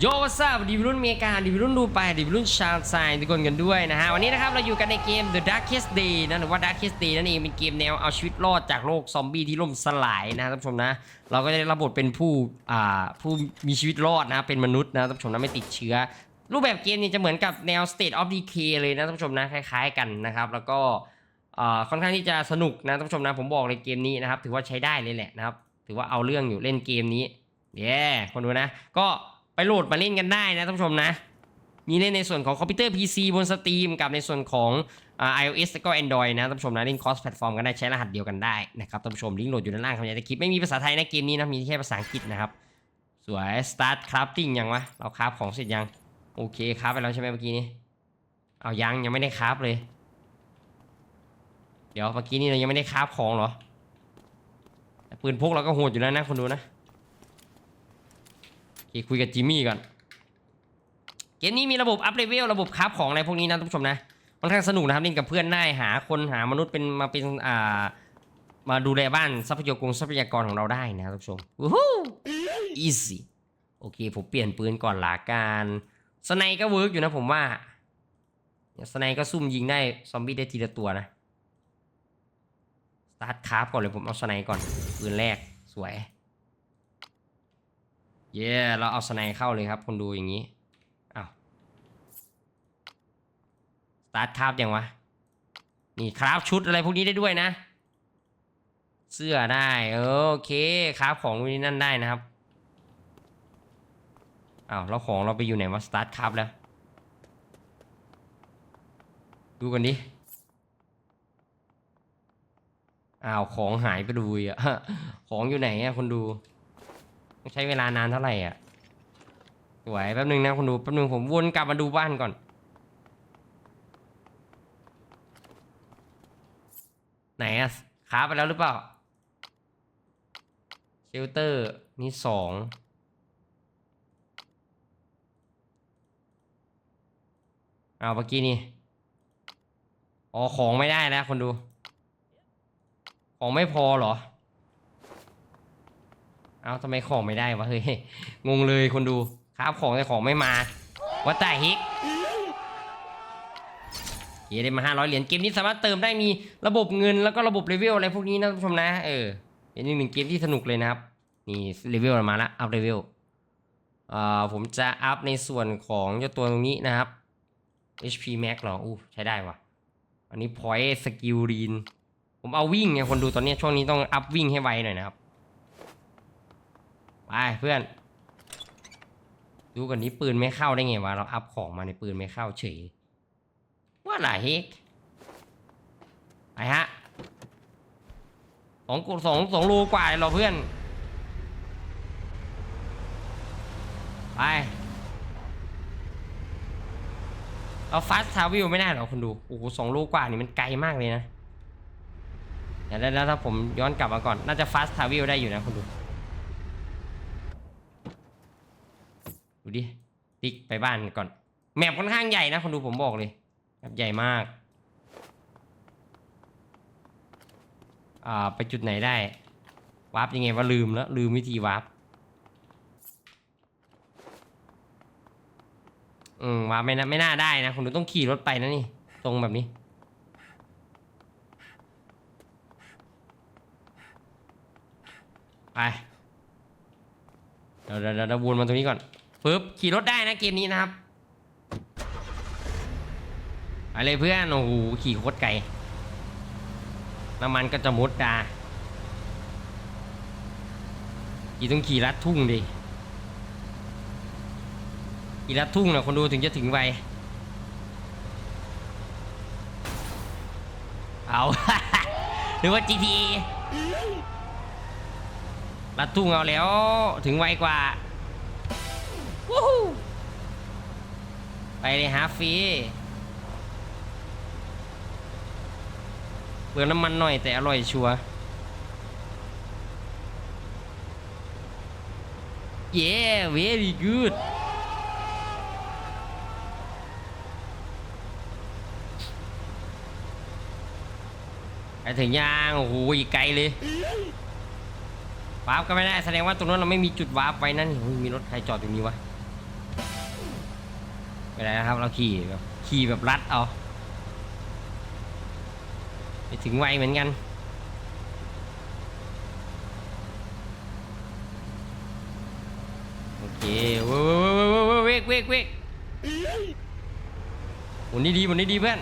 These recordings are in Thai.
โยวัสดุดีวิรุ่นเมกาดีวิรุ่นดูไปดีวิรุ่นชาวไซน์ทุกคนกันด้วยนะฮะ วันนี้นะครับ เราอยู่กันในเกม The Darkest Day นะหรือว่า Darkest Day นั่นเองเป็นเกมแนวเอาชีวิตรอดจากโลกซอมบี้ที่ล่มสลายนะท่านผู้ชมนะ เราก็จะได้รับบทเป็นผู้อ่าผู้มีชีวิตรอดนะเป็นมนุษย์นะท่านผู้ชมนะไม่ติดเชื้อ รูปแบบเกมนี้จะเหมือนกับแนว State of Decay เลยนะท่านผู้ชมนะคล้าย ๆ กันนะครับแล้วก็อ่าค่อนข้างที่จะสนุกนะท่านผู้ชมนะผมบอกเลยเกมนี้นะครับถือว่าใช้ได้เลยแหละนะครับถือว่าเอาเรื่องอยู่เล่นเกมนี้เย้คนดูนะก็ ไปโหลดมาเล่นกันได้นะท่านผู้ชมนะ มีเล่นในส่วนของคอมพิวเตอร์ PC บนสตรีมกับในส่วนของอ่า iOS แล้วก็ Android นะท่านผู้ชมนะเล่น cross platform กันได้ใช้รหัสเดียวกันได้นะครับท่านผู้ชมลิงก์โหลดอยู่ด้านล่างครับในคลิปไม่มีภาษาไทยนะเกมนี้นะมีแค่ภาษาอังกฤษนะครับสวย start crafting ยังวะเราคราฟของเสร็จยังโอเคคราฟไปแล้วใช่ไหมเมื่อกี้นี้เอายังยังไม่ได้คราฟเลย เดี๋ยวเมื่อกี้นี้เรายังไม่ได้คราฟของเหรอปืนพกเราก็โหดอยู่แล้วนะคนดูนะ เคคุยกับจิมมี่ก่อน เกมนี้มีระบบอัพเลเวลระบบคราฟของอะไรพวกนี้นะท่านผู้ชมนะค่อนข้างสนุกนะครับเล่นกับเพื่อนได้หาคนหามนุษย์เป็นมาเป็นอ่ามาดูแลบ้านทรัพยากรทรัพยากรของเราได้นะท่านผู้ชมวู้ฮู้ easy โอเคผมเปลี่ยนปืนก่อนหลาการสไนก็เวิร์กอยู่นะผมว่าสไนก็ซุ่มยิงได้ซอมบี้ได้ทีละตัวนะสตาร์ทคราฟก่อนเลยผมเอาสไนก่อนปืนแรกสวย เย้เราเอาสไนเข้าเลยครับคนดูอย่างนี้อ้าวสตาร์ทคราฟยังวะ นี่คราฟชุดอะไรพวกนี้ได้ด้วยนะ เสื้อได้โอเคคราฟของพวกนี้นั่นได้นะครับอ้าวแล้วของเราไปอยู่ไหนวะสตาร์ทครับแล้ว ดูกันดิอ้าวของหายไปดูอะ ของอยู่ไหนอะคนดู ใช้เวลานานเท่าไหร่อะ สวยแป๊บนึงนะคนดูแป๊บนึงผมวนกลับมาดูบ้านก่อน ไหนอะค้าไปแล้วหรือเปล่า เชลเตอร์นี่สองเอาเมื่อกี้นี่อ๋อของไม่ได้แล้วคนดู ของไม่พอเหรอ เอาทำไมของไม่ได้วะเฮ้ยงงเลยคนดูครับของแต่ของไม่มาวัตตาฮิกเฮียได้มาห้าร้อยเหรียญเกมนี้สามารถเติมได้มีระบบเงินแล้วก็ระบบเลเวลอะไรพวกนี้นะท่านผู้ชมนะเออเป็นอีกหนึ่งเกมที่สนุกเลยนะครับนี่เลเวลมาละอัพเลเวลอ่าผมจะอัพในส่วนของเจ้าตัวตรงนี้นะครับ HP Max หรออู้ใช้ได้ว่ะอันนี้ Point Skill Lean ผมเอาวิ่งไงคนดูตอนนี้ช่วงนี้ต้องอัพวิ่งให้ไวหน่อยนะครับ ไปเพื่อน ดูกันนี้ปืนไม่เข้าได้ไงวะ เราอัพของมาในปืนไม่เข้าเฉย ว่าหลายเฮกไปฮะสองกูสองสองรูกว่าเลยเราเพื่อน ไป เอาฟาสทาวิลไม่ได้หรอคุณดู โอ้โหสองลูกกว่านี่มันไกลมากเลยนะเดี๋ยวแล้วถ้าผมย้อนกลับมาก่อน น่าจะฟาสทาวิลได้อยู่นะคุณดู ดูดิ ติ๊กไปบ้านก่อน แมปค่อนข้างใหญ่นะคุณดูผมบอกเลยแมปใหญ่มาก อ่า ไปจุดไหนได้ วาร์ปยังไงว่าลืมแล้ว ลืมวิธีวาร์ปอืมว่าไม่น่าไม่น่าได้นะคุณดูต้องขี่รถไปนะนี่ ตรงแบบนี้ไปเดี๋ยวเดี๋ยวเดี๋ยววนมาตรงนี้ก่อน ปึ๊บขี่รถได้นะเกมนี้นะครับไปเลยเพื่อนโอ้โหขี่โคตรไกลน้ำมันก็จะมุดดาขี่ต้องขี่ลัดทุ่งดิอีลัดทุ่งนะคนดูถึงจะถึงไวเอา หรือว่า GTA ลัดทุ่งเอาแล้วถึงไวกว่า วู้ฮู้ไปเลยฮาฟรีเปลืองน้ำมันหน่อยแต่อร่อยชัวร์เย้ very good ไปถึงยางโอ้โหอีกไกลเลยวาร์ปก็ไม่ได้แสดงว่าตรงนั้นเราไม่มีจุดวาร์ปไว้นั่นมีรถใครจอดตรงนี้วะ ไปไหนนะครับ เราขี่แบบขี่แบบรัดเอาไปถึงไวเหมือนกัน โอเคเว้ยเว้ยเว้ยเว้ยเว้ยเว้ยเว้ยหมุนนี่ดีหมุนนี่ดีเพื่อน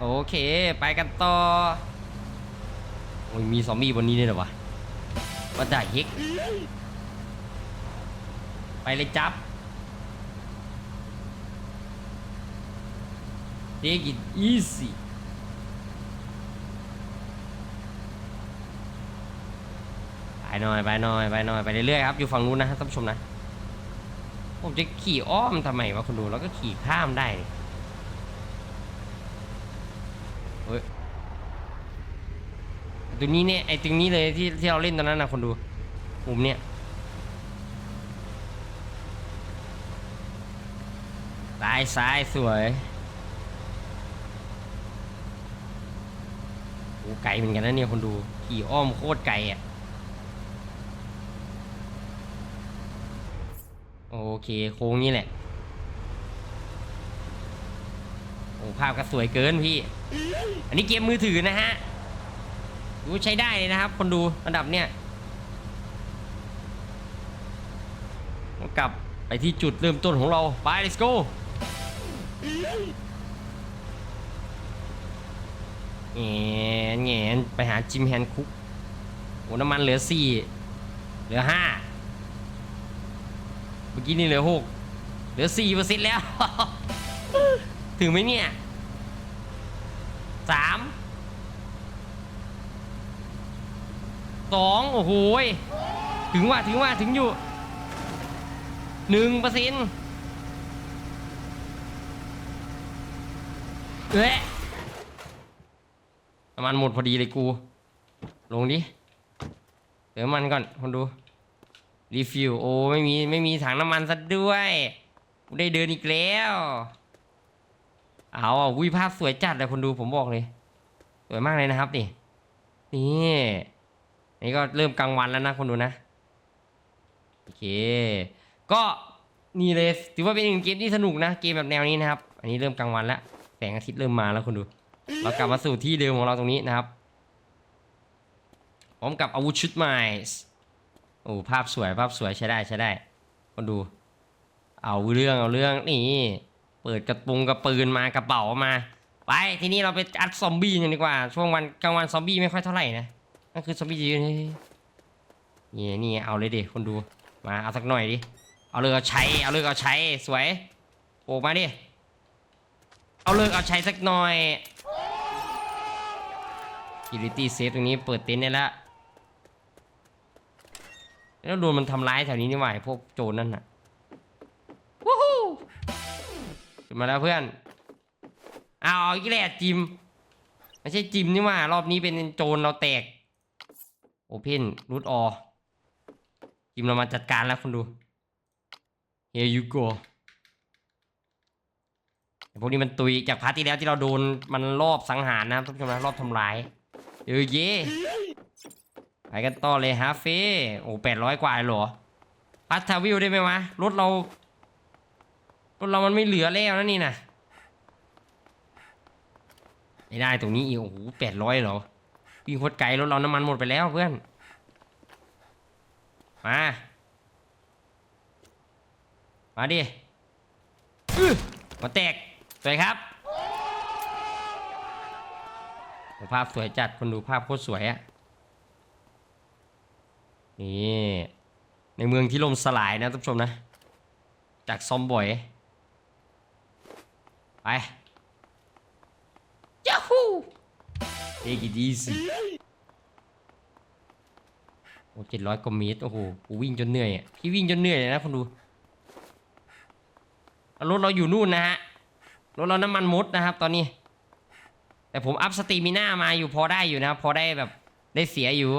โอเค ไปกันต่อ โอ้ย มีซอมบี้บนนี้ด้วยเหรอวะว่าจ่ายฮิกไปเลยจับ Take it easy ไปหน่อยไปหน่อยไปหน่อยไปเรื่อยๆครับอยู่ฝั่งนู้นนะท่านผู้ชมนะ ผมจะขี่อ้อมทำไมวะคุณดูแล้วก็ขี่ข้ามได้เฮ้ยตรงนี้เนี่ยไอ้ตรงนี้เลยที่ที่เราเล่นตอนนั้นนะคนดูมุมเนี่ยซ้ายซ้ายสวยโอ้ ไกลเหมือนกันนะเนี่ยคนดูขี่อ้อมโคตรไกลอะโอเคโค้งนี่แหละโอ้ภาพก็สวยเกินพี่ อันนี้เกมมือถือนะฮะดูใช้ได้เลยนะครับ คนดูระดับเนี้ยกลับไปที่จุดเริ่มต้นของเราไป let's go แงนแงนไปหาจิมแฮนคุกโอ้น้ำมันเหลือสี่เหลือห้าเมื่อกี้นี่เหลือหกเหลือสี่เปอร์เซ็นต์แล้ว ถึงไหมเนี่ยสามสองโอ้โหถึงว่าถึงว่าถึงอยู่หนึ่งเปอร์เซ็นต์เอ๊ะ น้ำมันหมดพอดีเลยกู ลงดิเดี๋ยวมันก่อนคนดู รีฟิลโอ้ไม่มีไม่มีถังน้ำมันซะด้วยกูได้เดินอีกแล้ว เอาวิภาพสวยจัดเลยคนดูผมบอกเลย สวยมากเลยนะครับนี่ นี่นี่ก็เริ่มกลางวันแล้วนะคนดูนะ โอเค ก็นี่เลยถือว่าเป็นหนึ่งเกมที่สนุกนะ เกมแบบแนวนี้นะครับ อันนี้เริ่มกลางวันแล้ว แสงอาทิตย์เริ่มมาแล้วคนดู เรากลับมาสู่ที่เดิมของเราตรงนี้นะครับพร้อมกับอาวุธชุดใหม่โอ้ภาพสวยภาพสวยใช้ได้ใช้ได้คนดู เอาเรื่องเอาเรื่องนี่ เปิดกระปุงกระปืนมากระเป๋ามา ไปทีนี้เราไปอัดซอมบี้กันดีกว่า ช่วงวันกลางวันซอมบี้ไม่ค่อยเท่าไหร่นะนั่นคือซอมบี้ยืนนี่นี่เอาเลยดิคนดูมาเอาสักหน่อยดิเอาเลือกเอาใช้เอาเลือกเอาใช้สวยโอ้มาดิเอาเลือกเอาใช้สักหน่อย กิลิตี้เซฟตรงนี้เปิดเต็นท์ได้แล้วแล้วโดนมันทำร้ายแถวนี้นี่หว่าพวกโจรนั่นน่ะวู้ฮู้ขึ้นมาแล้วเพื่อนเอาอีกแล้วจิมไม่ใช่จิมนี่หว่ารอบนี้เป็นโจรเราแตกโอเพนรูดออจิมเรามาจัดการแล้วคุณดู Here you go พวกนี้มันตุยจากพาร์ทที่แล้วที่เราโดนมันรอบสังหารนะครับท่านผู้ชมนะรอบทำร้าย เออเย่ไปกันต่อเลยฮะเฟ่โอ้แปดร้อยกว่าเลยเหรอพัททาวิวได้ไหมวะ รถเรา รถเรามันไม่เหลือแล้วนะนี่นะไม่ได้ตรงนี้อีกโอ้โหแปดร้อยเหรอวิ่งโคตรไกลรถเราน้ำมันหมดไปแล้วเพื่อน มา มาดิมาแตกสวยครับโอ้ ภาพสวยจัดคนดูภาพโคตรสวยอะนี่ในเมืองที่ล่มสลายนะท่านผู้ชมนะ จากซอมบอย ไปยาฮูเอกิดีสิโอ้เจ็ดร้อยกว่าเมตรโอ้โหกูวิ่งจนเหนื่อยอะพี่วิ่งจนเหนื่อยเลยนะคนดูแล้วรถเราอยู่นู่นนะฮะรถเราน้ำมันมดนะครับตอนนี้ แต่ผมอัพสตรีมิน่ามาอยู่พอได้อยู่นะ พอได้แบบได้เสียอยู่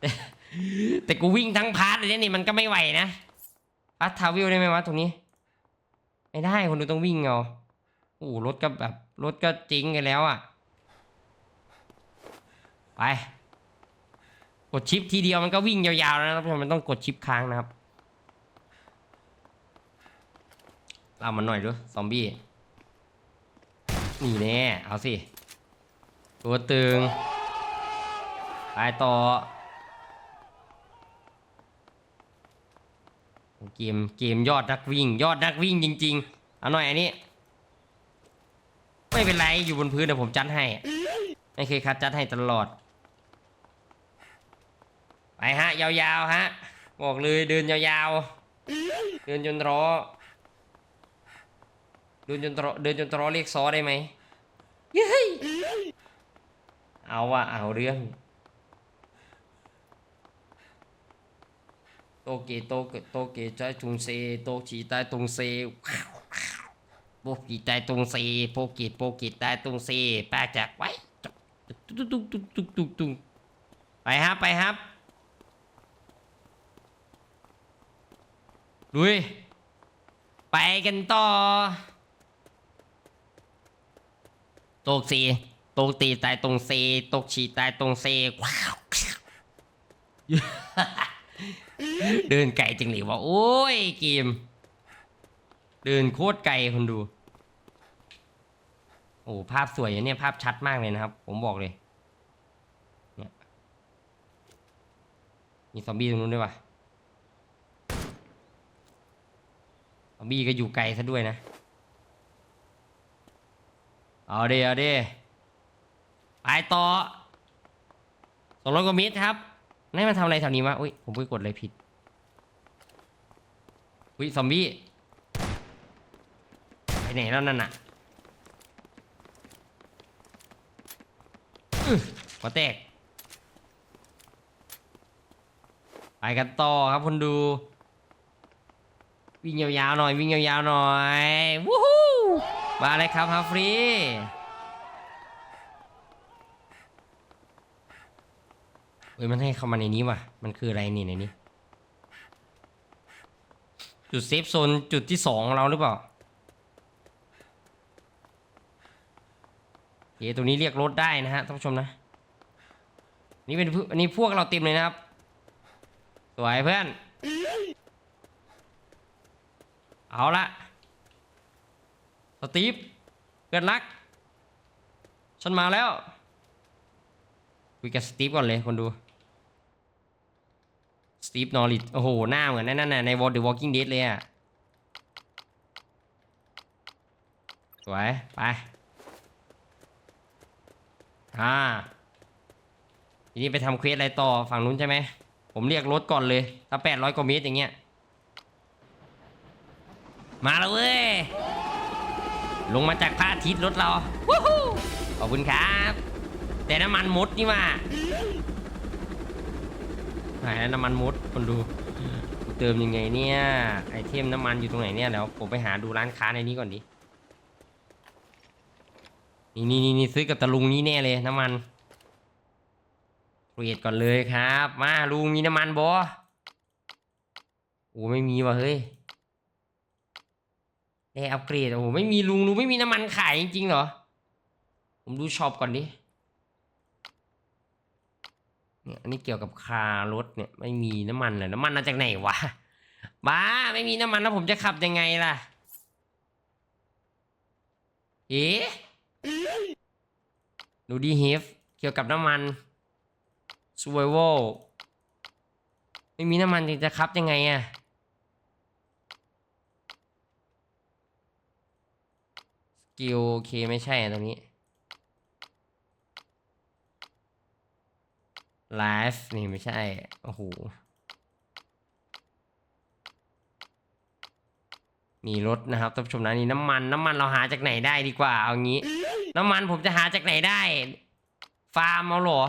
แต่แต่กูวิ่งทั้งพาร์ทเลยนี่มันก็ไม่ไหวนะพาร์ททาวิลได้ไหมวะตรงนี้ ไม่ได้คนดูต้องวิ่งเอาโอ้รถก็แบบรถก็จริงกันแล้วอะ ไป กดชิปทีเดียวมันก็วิ่งยาวๆแล้วนะครับมันต้องกดชิปค้างนะครับเรามันหน่อยดูซอมบี้ นี่แน่ เอาสิ ตัวตึงไปต่อ เกม เกมยอดนักวิ่ง ยอดนักวิ่งจริง ๆ เอาหน่อยอันนี้ ไม่เป็นไร อยู่บนพื้นเดี๋ยวผมจัดให้ ไม่เคยคัดจัดให้ตลอด ไปฮะ ยาวๆฮะ บอกเลยเดินยาวๆ เดินจนรอ ดินจนตรอเดินจนตรอเรียกซอได้ไหมเย้ยเอาอะเอาเรื่องโตเกโตเกโตเกใจตุงเซโตจีใต้ตุงเซโปกีใต้ตุงเซโปกีโปกีใต้ตุงเซแปลจากไว้ตุ๊กตุ๊กตุ๊กตุ๊กตุ๊กตุ๊กไปครับไปครับลุยไปกันต่อ โตกสีตกตีตายตรงเซตกฉีตายตรงเซว้าวเดินไกลจังเลยว่าโอ้ยเกม เดินโคตรไกลคนดู โอ้ภาพสวยอย่างเนี้ยภาพชัดมากเลยนะครับ ผมบอกเลยเนี่ยมีซอมบี้ตรงนู้นด้วยวะซอมบี้ก็อยู่ไกลซะด้วยนะ เอาเดีเอาดีไปต่อสองร้อยกว่าเมตรครับนี่มันทำอะไรแถวนี้วะอุ้ยผมไปกดอะไรผิด อุ้ยซอมบี้ไปไหนแล้วนั่นน่ะอื้อหัวแตก ไปกันต่อครับคนดู วิ่งยาวๆหน่อย วิ่งยาวๆหน่อย วู้ มาเลยครับฮัฟฟรีเฮ้ยมันให้เข้ามาในนี้ว่ะ มันคืออะไรนี่ในนี้ จุดเซฟโซนจุดที่สองของเราหรือเปล่าเฮ้ตัวนี้เรียกรถได้นะฮะท่านผู้ชมนะ นี่เป็นอันนี้พวกเราเต็มเลยนะครับ สวยเพื่อน เอาละ สตีฟเพื่อนรัก ฉันมาแล้วคุยกับสตีฟก่อนเลยคนดูสตีฟนอริทโอ้โห หน้าเหมือนนั่นน่ะใน Wall The Walking Dead เลยอะ สวย ไป อ่า ทีนี้ไปทำเควสอะไรต่อฝั่งนู้นใช่ไหม ผมเรียกรถก่อนเลย ถ้า800กว่าเมตรอย่างเงี้ย มาแล้วเว้ย ลงมาจากพระอาทิตย์รถเราวู้ฮู้ขอบคุณครับ แต่น้ำมันมดนี่ว่าหายแล้วน้ำมันมดคนดูกูเติมยังไงเนี่ย ไอเทมน้ำมันอยู่ตรงไหนเนี่ยเดี๋ยวผมไปหาดูร้านค้าในนี้ก่อนดินี่นี่นี่นี่ซื้อกับตะลุงนี้แน่เลยน้ำมันเกรดก่อนเลยครับ มาลุงมีน้ำมันบอโอ้ไม่มีว่ะเฮ้ย ได้อัปเกรดโอ้โหไม่มีลุงลุงไม่มีน้ำมันขายจริงๆเหรอ ผมดูช็อปก่อนดิเนี่ยอันนี้เกี่ยวกับคารถเนี่ยไม่มีน้ำมันเลยน้ำมันมาจากไหนวะบ้าไม่มีน้ำมันแล้วผมจะขับยังไงล่ะ เอ๊ะดูดีเฮฟเกี่ยวกับน้ำมัน survival ไม่มีน้ำมันจะขับยังไงอะ กิลโอเคไม่ใช่ตรงนี้ไลฟ์นี่ไม่ใช่ โอ้โห มีรถนะครับท่านผู้ชมนะนี่น้ำมันน้ำมันเราหาจากไหนได้ดีกว่า เอางี้ น้ำมันผมจะหาจากไหนได้ ฟาร์มเอาหรอ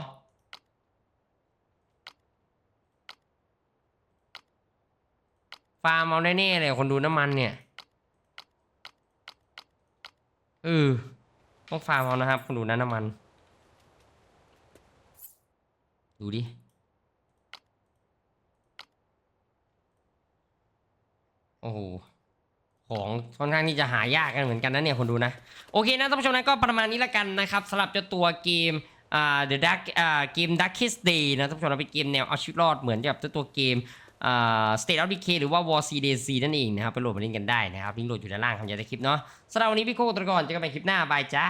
ฟาร์มเอาแน่ๆเลยคนดูน้ำมันเนี่ย เออต้องฟาร์มเอานะครับคนดูนะน้ำมัน ดูดิโอ้โหของค่อนข้างที่จะหายากกันเหมือนกันนะเนี่ยคนดูนะ โอเคนะท่านผู้ชมนะก็ประมาณนี้ละกันนะครับสำหรับเจ้าตัวเกมอ่า The Dark อ่าเกม Darkest Day นะท่านผู้ชมนะเป็นเกมแนวเอาชีวิตรอดเหมือนกับเจ้าตัวเกม สเตทอัพดีเคหรือว่าวอลซีเดซีนั่นเองนะครับ ไปโหลดมาเล่นกันได้นะครับลิงก์โหลดอยู่ด้านล่างของยาตะคลิปเนาะสำหรับวันนี้พี่โก้ตะกอนเจอกันใหม่คลิปหน้าบายจ้า